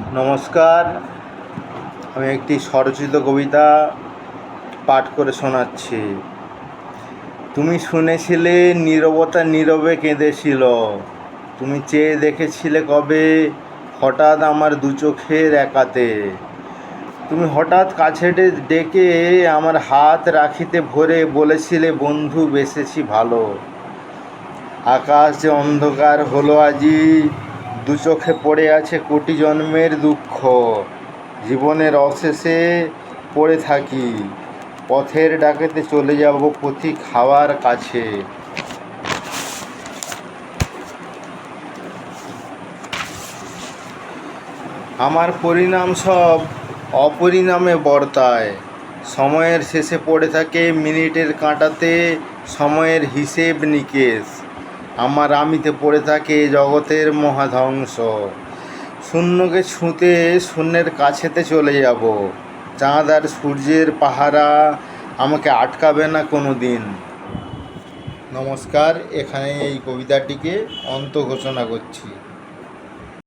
নমস্কার। আমি একটি স্বরচিত কবিতা পাঠ করে শোনাচ্ছি। তুমি শুনেছিলে নীরবতা নীরবে কেঁদেছিল। তুমি চেয়ে দেখেছিলে কবে? হঠাৎ আমার দু চোখের একাতে। তুমি হঠাৎ কাছে ডেকে আমার হাত রাখিতে ভরে বলেছিলে, বন্ধু, বেসেছি ভালো। আকাশ যে অন্ধকার হলো আজি দু চোখে পড়ে আছে কোটি জন্মের দুঃখ। জীবনের অশেষে পড়ে থাকি, পথের ডাকেতে চলে যাব পথিক খাওয়ার কাছে। আমার পরিণাম সব অপরিণামে বর্তায়। সময়ের শেষে পড়ে থাকে মিনিটের কাঁটাতে, সময়ের হিসেব নিকেশ। আমার আমিতে পড়ে থাকে জগতের মহাধ্বংস। শূন্যকে ছুঁতে শূন্যের কাছেতে চলে যাব। চাঁদ আর সূর্যের পাহারা আমাকে আটকাবে না কোনো দিন নমস্কার, এখানে এই কবিতাটিকে অন্ত ঘোষণা করছি।